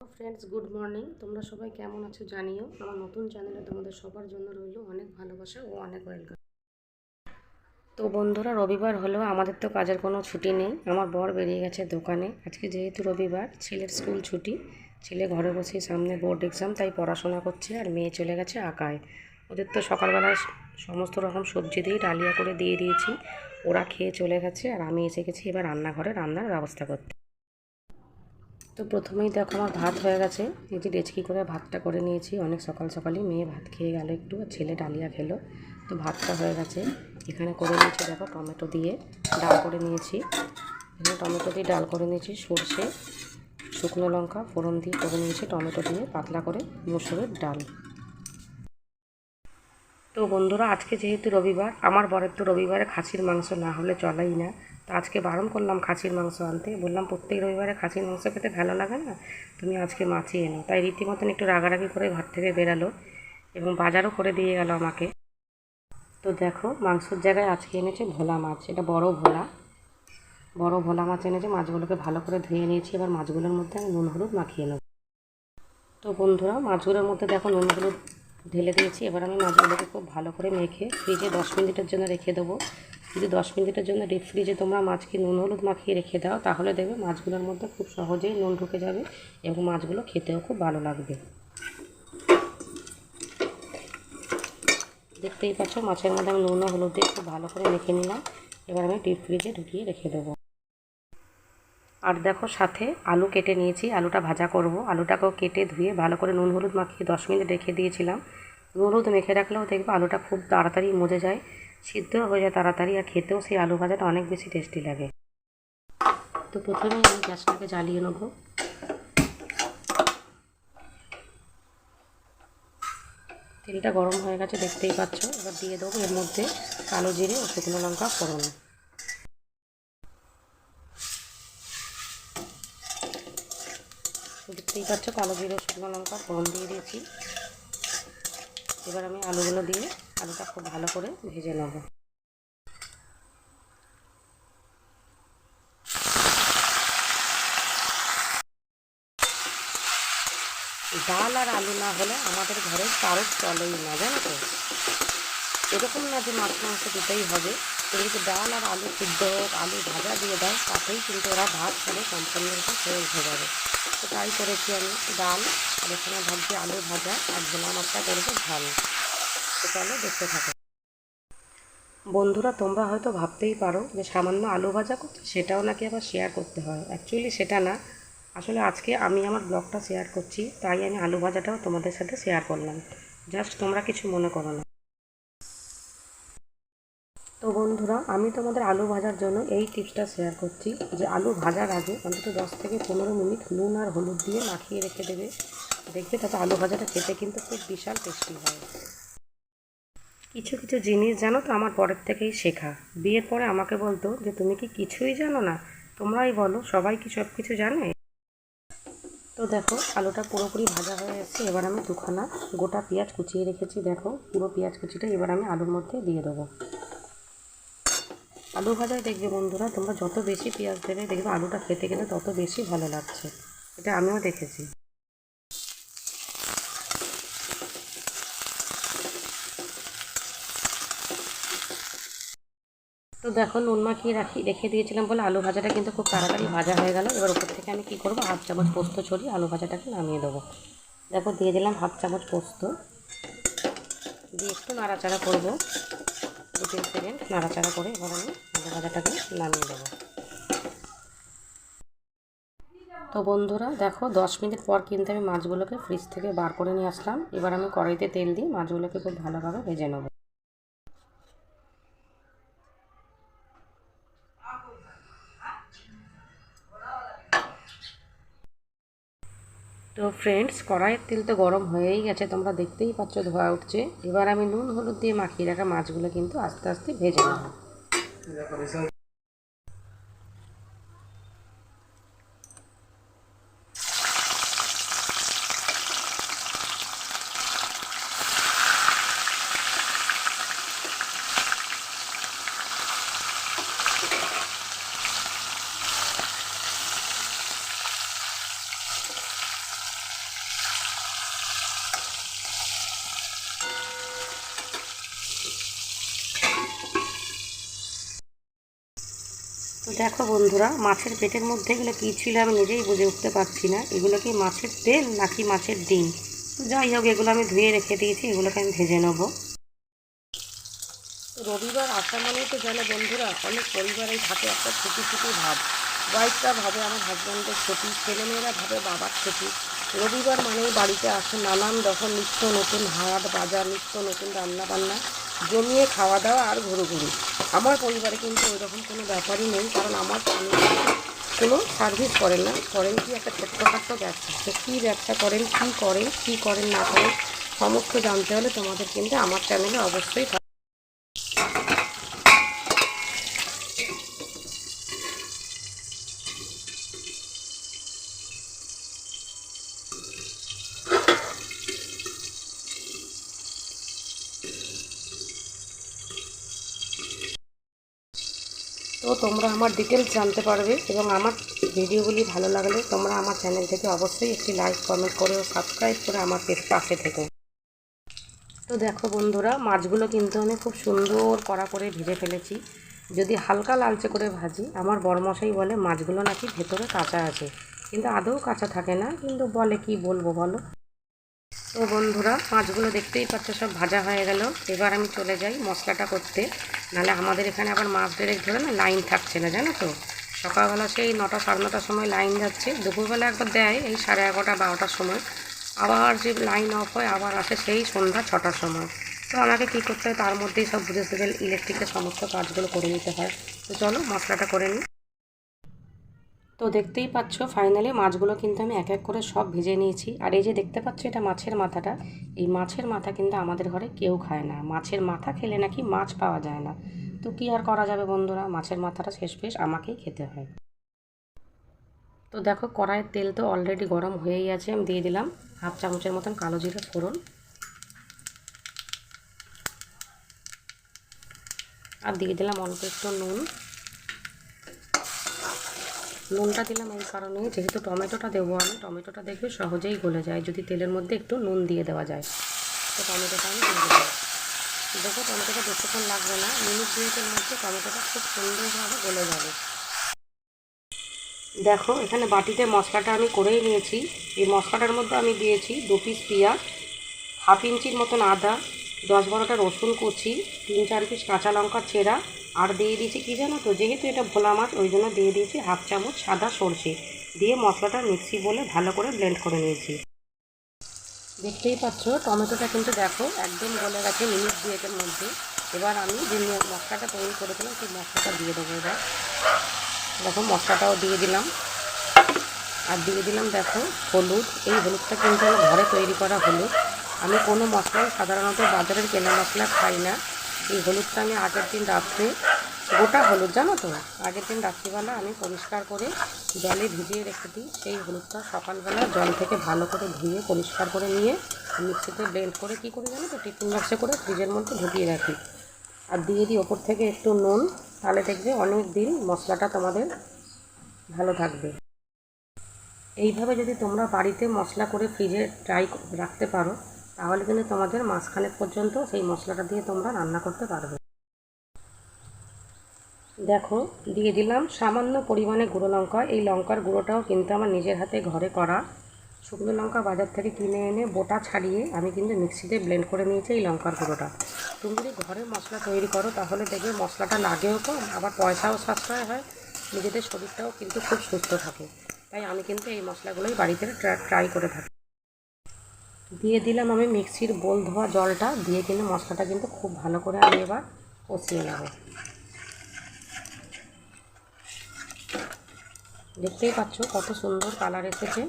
Friends good morning তোমরা সবাই কেমন আছো জানিও। আমার নতুন চ্যানেলে তোমাদের সবার জন্য রইল অনেক ভালোবাসা ও অনেক ওয়েলকাম তো বন্ধুরা, রবিবার হলেও আমাদের তো কাজের কোনো ছুটি নেই। আমার বর বেরিয়ে গেছে দোকানে। আজকে যেহেতু রবিবার, ছেলের স্কুল ছুটি। ছেলে ঘরে বসেই সামনে বোর্ড এক্সাম তাই পড়াশোনা করছে আর মেয়ে চলে গেছে আঁকায়। ওদের তো সকালবেলায় সমস্ত রকম সবজি দিয়ে ডালিয়া করে দিয়ে দিয়েছি। ওরা খেয়ে চলে গেছে আর আমি এসে গেছি এবার রান্নাঘরে রান্নার ব্যবস্থা করতে। তো প্রথমেই দেখো আমার ভাত হয়ে গেছে। এই যে ডেচকি করে ভাতটা করে নিয়েছি। অনেক সকাল সকালই মেয়ে ভাত খেয়ে গেল একটু। ছেলে ডালিয়া খেলো। তো ভাতটা হয়ে গেছে। এখানে করে নিয়েছি দেখো টমেটো দিয়ে ডাল করে নিয়েছি। এখানে টমেটো দিয়ে ডাল করে নিয়েছি, সর্ষে, শুকনো লঙ্কা, ফোড়ন দিয়ে করে নিয়েছি টমেটো দিয়ে পাতলা করে মুসুরের ডাল। তো বন্ধুরা, আজকে যেহেতু রবিবার, আমার বরের তো রবিবারে খাসির মাংস না হলে চলেই না। তো আজকে বারণ করলাম খাসির মাংস আনতে। বললাম, প্রত্যেক রবিবারে খাসির মাংস খেতে ভালো লাগে না? তুমি আজকে মাছই এনো তাই রীতিমতন একটু রাগারাগি করে ঘর থেকে বেরালো এবং বাজারও করে দিয়ে গেল আমাকে। তো দেখো, মাংসর জায়গায় আজকে এনেছে ভোলা মাছ। এটা বড় ভোলা। বড় ভোলা মাছ এনেছে। মাছগুলোকে ভালো করে ধুয়ে নিয়েছি। এবার মাছগুলোর মধ্যে আমি নুন হলুদ মাখিয়ে নেব। তো বন্ধুরা, মাছগুলোর মধ্যে দেখো নুন হলুদ ঢেলে দিয়েছি। এবার আমি মাছগুলোকে খুব ভালো করে মেখে ফ্রিজে দশ মিনিটের জন্য রেখে দেবো। যদি দশ মিনিটের জন্য ডিপ ফ্রিজে তোমরা মাছকে নুন, হলুদ মাখিয়ে রেখে দাও, তাহলে দেখবে মাছগুলোর মধ্যে খুব সহজেই নুন ঢুকে যাবে এবং মাছগুলো খেতেও খুব ভালো লাগবে। দেখতেই পাচ্ছ, মাছের মধ্যে আমি নুন হলুদ দিয়ে খুব ভালো করে মেখে নিলাম। এবার আমি ডিপ ফ্রিজে ঢুকিয়ে রেখে দেবো। আর দেখো, সাথে আলু কেটে নিয়েছি, আলুটা ভাজা করব। আলুটাকেও কেটে ধুয়ে ভালো করে নুন, হলুদ মাখিয়ে দশ মিনিট রেখে দিয়েছিলাম। নুন, হলুদ মেখে রাখলেও দেখব আলুটা খুব তাড়াতাড়ি মজে যায়। সিদ্ধও হয়ে যায় তাড়াতাড়ি আর খেতেও সেই আলু ভাজাটা অনেক বেশি টেস্টি লাগে। তো প্রথমে আমি গ্যাসটাকে জ্বালিয়ে নেব। তেলটা গরম হয়ে গেছে, দেখতেই পাচ্ছ। এবার দিয়ে দেবো এর মধ্যে কালো জিরে ও শুকনো লঙ্কা ফোড়ন। দেখতেই পাচ্ছ, কালো জিরে শুকনো লঙ্কা ফোড়ন দিয়ে দিয়েছি। এবার আমি আলুগুলো দিয়ে আলুটা খুব ভালো করে ভেজে নেব। ডাল আর আলু না হলে আমাদের ঘরে কারও চলেই না, জানো তো? এরকম না যে মাছ মাংস দিতেই হবে। কিন্তু ডাল আর আলু সিদ্ধ, আলু ভাজা দিয়ে দেয় তাতেই কিন্তু ওরা ভাত খেলে সম্পূর্ণরূপে খেয়ে উঠে যাবে। তো তাই করেছি আমি ডাল আর এখানে ভাবছি আলু ভাজা, আর ঝোলা মাছটা করেছি ঝাল। তো দেখতে থাকো। বন্ধুরা, তোমরা হয়তো ভাবতেই পারো যে সামান্য আলু ভাজা করছে সেটাও নাকি আবার শেয়ার করতে হয়। অ্যাকচুয়ালি সেটা না। আসলে আজকে আমি আমার ব্লগটা শেয়ার করছি, তাই আমি আলু ভাজাটাও তোমাদের সাথে শেয়ার করলাম। জাস্ট তোমরা কিছু মনে করো না। তো বন্ধুরা, আমি তোমাদের আলু ভাজার জন্য এই টিপসটা শেয়ার করছি যে আলু ভাজার আগে অন্তত দশ থেকে পনেরো মিনিট নুন আর হলুদ দিয়ে মাখিয়ে রেখে দেবে। দেখবে তাতে আলু ভাজাটা খেতে কিন্তু খুব বিশাল টেস্টি হয়। কিছু কিছু জিনিস জানো তো আমার পরের থেকেই শেখা। বিয়ের পরে আমাকে বলতো যে, তুমি কি কিছুই জানো না? তোমরাই বলো, সবাই কি সব কিছু জানে? তো দেখো, আলুটা পুরোপুরি ভাজা হয়ে এসেছে। এবার আমি দুখানা গোটা পেঁয়াজ কুচিয়ে রেখেছি। দেখো, পুরো পেঁয়াজ কুচিটা এবার আমি আলুর মধ্যে দিয়ে দেবো। আলু ভাজায় দেখবে বন্ধুরা, তোমরা যত বেশি পেঁয়াজ দেবে, দেখবে আলুটা খেতে গেলে তত বেশি ভালো লাগছে। এটা আমিও দেখেছি। তো দেখো, নুন মাখিয়ে রাখি রেখে দিয়েছিলাম বলে আলু ভাজাটা কিন্তু খুব তাড়াতাড়ি ভাজা হয়ে গেল। এবার উপর থেকে আমি কী করব? হাফ চামচ পোস্ত ছড়িয়ে আলু ভাজাটাকে নামিয়ে দেবো। দেখো, দিয়ে দিলাম হাফ চামচ পোস্ত। দিয়ে একটু নাড়াচাড়া করব। দু তিন সেকেন্ড নাড়াচাড়া করে এবার আমি আলু ভাজাটাকে নামিয়ে দেবো। তো বন্ধুরা, দেখো, দশ মিনিট পর কিন্তু আমি মাছগুলোকে ফ্রিজ থেকে বার করে নিয়ে আসলাম। এবার আমি কড়াইতে তেল দিয়ে মাছগুলোকে খুব ভালোভাবে ভেজে নেব। তো ফ্রেন্ডস কড়াইয়ের তেল তো গরম হয়েই গেছে, তোমরা দেখতেই পাচ্ছ ধোয়া উঠছে। এবার আমি নুন, হলুদ দিয়ে মাখিয়ে রাখা মাছগুলো কিন্তু আস্তে আস্তে ভেজে নেব। তো দেখো বন্ধুরা, মাছের পেটের মধ্যে এগুলো কী ছিল আমি নিজেই বুঝে উঠতে পারছি না। এগুলো কি মাছের তেল নাকি মাছের ডিম? তো যাই হোক, এগুলো আমি ধুয়ে রেখে দিয়েছি, এগুলোকে আমি ভেজে নেব। রবিবার আসা মানেই তো জানে বন্ধুরা, অনেক পরিবারেই থাকে একটা ছুটি ছুটি ভাব। ওয়াইফরা ভাবে আমার হাজব্যান্ডের ছুটি, ছেলেমেয়েরা ভাবে বাবার ছুটি। রবিবার মানেই বাড়িতে আসে নানান রকম নিত্য নতুন হাট, বাজার, নিত্য নতুন রান্না বান্না জমিয়ে খাওয়া দাওয়া আর ঘুরু ঘুরু আমার পরিবারে কিন্তু ওই রকম কোনো ব্যাপারই নেই, কারণ আমার কোনো সার্ভিস করেন না, করেন কি একটা ছোট্টখাট্ট ব্যবসা। সে কী ব্যবসা করেন, কী করেন কী করেন না করেন, সমস্ত জানতে হলে তোমাদের কিন্তু আমার চ্যানেলে অবশ্যই তো তোমরা আমার ডিটেলস জানতে পারবে এবং আমার ভিডিওগুলি ভালো লাগলে তোমরা আমার চ্যানেল থেকে অবশ্যই একটি লাইক কমেন্ট করে ও সাবস্ক্রাইব করে আমার পাশে থেকো। তো দেখো বন্ধুরা, মাছগুলো কিন্তু আমি খুব সুন্দর কড়া করে ভেজে ফেলেছি। যদি হালকা লালচে করে ভাজি, আমার বড়মশাই বলে মাছগুলো নাকি ভেতরে কাঁচা আছে। কিন্তু আদৌ কাঁচা থাকে না, কিন্তু বলে কি বলব বলো? তো বন্ধুরা, মাছগুলো দেখতেই পাচ্ছ, সব ভাজা হয়ে গেল। এবার আমি চলে যাই মশলাটা করতে। নাহলে আমাদের এখানে আবার মাছ ডেরেক ধরে না লাইন থাকছে না, জানো তো? সকালবেলা সেই নটা সাড়ে নটার সময় লাইন যাচ্ছে। দুপুরবেলা একবার দেয় এই সাড়ে এগারোটা, বারোটার সময়। আবার যে লাইন অফ হয়, আবার আসে সেই সন্ধ্যা ছটার সময়। তো আমাকে কী করতে হয়, তার মধ্যেই সব বুঝে সুঝে ইলেকট্রিকের সমস্ত কাজগুলো করে নিতে হয়। তো চলো, মশলাটা করে নিই। তো দেখতেই পাচ্ছ ফাইনালি মাছগুলো কিন্তু আমি এক এক করে সব ভেজে নিয়েছি। আর এই যে দেখতে পাচ্ছ, এটা মাছের মাথাটা। এই মাছের মাথা কিন্তু আমাদের ঘরে কেউ খায় না। মাছের মাথা খেলে নাকি মাছ পাওয়া যায় না। তো কী আর করা যাবে বন্ধুরা? মাছের মাথাটা শেষ পেশ আমাকেই খেতে হয়। তো দেখো, কড়াইয়ের তেল তো অলরেডি গরম হয়েই আছে, আমি দিয়ে দিলাম হাফ চামচের মতন কালো জিরে ফোড়ন। আর দিয়ে দিলাম অল্প একটু নুন। নুনটা দিলাম এই কারণে যেহেতু টমেটোটা দেবো আমি, টমেটোটা দেখবে সহজেই গলে যায়, যদি তেলের মধ্যে একটু নুন দিয়ে দেওয়া যায়। তো টমেটোটা আমি দিয়ে দেবো। দেখো টমেটোটা বেশিক্ষণ লাগবে না মিনিট দুয়েকের মধ্যে টমেটোটা খুব সুন্দরভাবে গলে যাবে। দেখো, এখানে বাটিতে মশলাটা আমি করেই নিয়েছি। এই মশলাটার মধ্যে আমি দিয়েছি দু পিস পেঁয়াজ, হাফ ইঞ্চির মতন আদা, দশ বারোটা রসুন কুচি, তিন চার পিস কাঁচা লঙ্কা চেরা আর দিয়ে দিয়েছি কী জানো তো? যেহেতু এটা ভোলা মাছ, ওই জন্য দিয়ে দিয়েছি হাফ চামচ সাদা সর্ষে। দিয়ে মশলাটা মিক্সি বলে ভালো করে ব্লেন্ড করে নিয়েছি। দেখতেই পাচ্ছ, টমেটোটা কিন্তু দেখো একদম গলে গেছে মিনিট দুয়েকের মধ্যে। এবার আমি যে মশলাটা তৈরি করেছিলাম, সেই মশলাটা দিয়ে দেবো এবার। দেখো মশলাটাও দিয়ে দিলাম। আর দিয়ে দিলাম দেখো হলুদ। এই হলুদটা কিন্তু ঘরে তৈরি করা হলুদ। আমি কোনো মশলাই সাধারণত বাজারের কেনা মশলা খাই না। এই হলুদটা আমি আগের দিন রাত্রে, গোটা হলুদ, জানো তো? আগের দিন রাত্রিবেলা আমি পরিষ্কার করে জলে ভিজিয়ে রেখে দিই। সেই হলুদটা সকালবেলা জল থেকে ভালো করে ধুয়ে পরিষ্কার করে নিয়ে মিক্সিতে ব্লেন্ড করে কী করি জানো তো? টিফিন বাক্সে করে ফ্রিজের মধ্যে ঢুকিয়ে রাখি। আর দিয়ে দিই ওপর থেকে একটু নুন, তাহলে দেখবে অনেক দিন মশলাটা তোমাদের ভালো থাকবে। এইভাবে যদি তোমরা বাড়িতে মশলা করে ফ্রিজে ট্রাই রাখতে পারো তাহলে কিন্তু তোমাদের মাসখানেক পর্যন্ত সেই মশলাটা দিয়ে তোমরা রান্না করতে পারবে। দেখো, দিয়ে দিলাম সামান্য পরিমাণে গুঁড়ো লঙ্কা। এই লঙ্কার গুঁড়োটাও কিন্তু আমার নিজের হাতে ঘরে করা। শুকনো লঙ্কা বাজার থেকে কিনে এনে বোটা ছাড়িয়ে আমি কিন্তু মিক্সিতে ব্লেন্ড করে নিয়েছি এই লঙ্কার গুঁড়োটা। তুমি যদি ঘরে মশলা তৈরি করো, তাহলে দেখবে মশলাটা লাগেও কম আবার পয়সাও সাশ্রয় হয়, নিজেদের শরীরটাও কিন্তু খুব সুস্থ থাকে। তাই আমি কিন্তু এই মশলাগুলোই বাড়িতে ট্রাই করে থাকি। দিয়ে দিলাম আমি মিক্সির বোল ধোয়া জলটা, দিয়ে কিন্তু মশলাটা কিন্তু খুব ভালো করে আমি এবার কষিয়ে নেব। দেখতেই পাচ্ছ কত সুন্দর কালার এসেছে।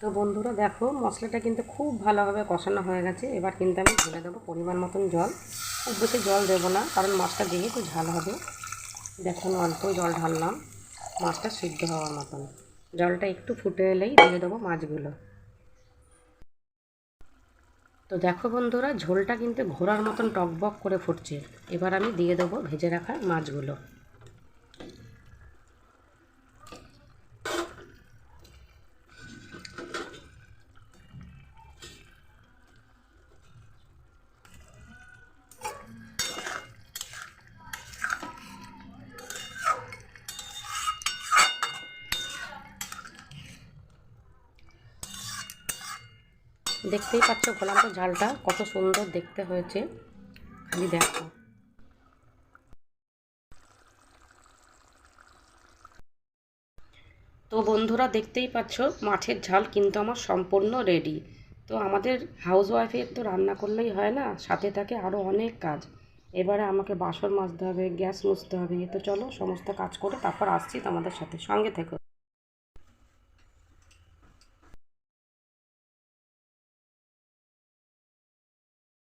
তো বন্ধুরা দেখো, মশলাটা কিন্তু খুব ভালোভাবে কষানো হয়ে গেছে। এবার কিন্তু আমি ঢেলে দেবো পরিমাণ মতন জল। খুব বেশি জল দেবো না, কারণ মাছটা যেহেতু ঝাল হবে দেখো আমি অল্প জল ঢাললাম, মাছটা সিদ্ধ হওয়ার মতন। জলটা একটু ফুটে এলেই দিয়ে দেবো মাছগুলো। তো দেখো বন্ধুরা, ঝোলটা কিন্তু ঘোরার মতন টকবক করে ফুটছে। এবার আমি দিয়ে দেবো ভেজে রাখা মাছগুলো। দেখতেই পাচ্ছ ভোলান্ত ঝালটা কত সুন্দর দেখতে হয়েছে। খালি দেখো। তো বন্ধুরা দেখতেই পাচ্ছ, মাছের ঝাল কিন্তু আমার সম্পূর্ণ রেডি তো আমাদের হাউস ওয়াইফের তো রান্না করলেই হয় না, সাথে থাকে আরও অনেক কাজ। এবারে আমাকে বাসন মাজতে হবে, গ্যাস মুছতে হবে। তো চলো সমস্ত কাজ করে তারপর আসছি তোমাদের সাথে। সঙ্গে থেকো।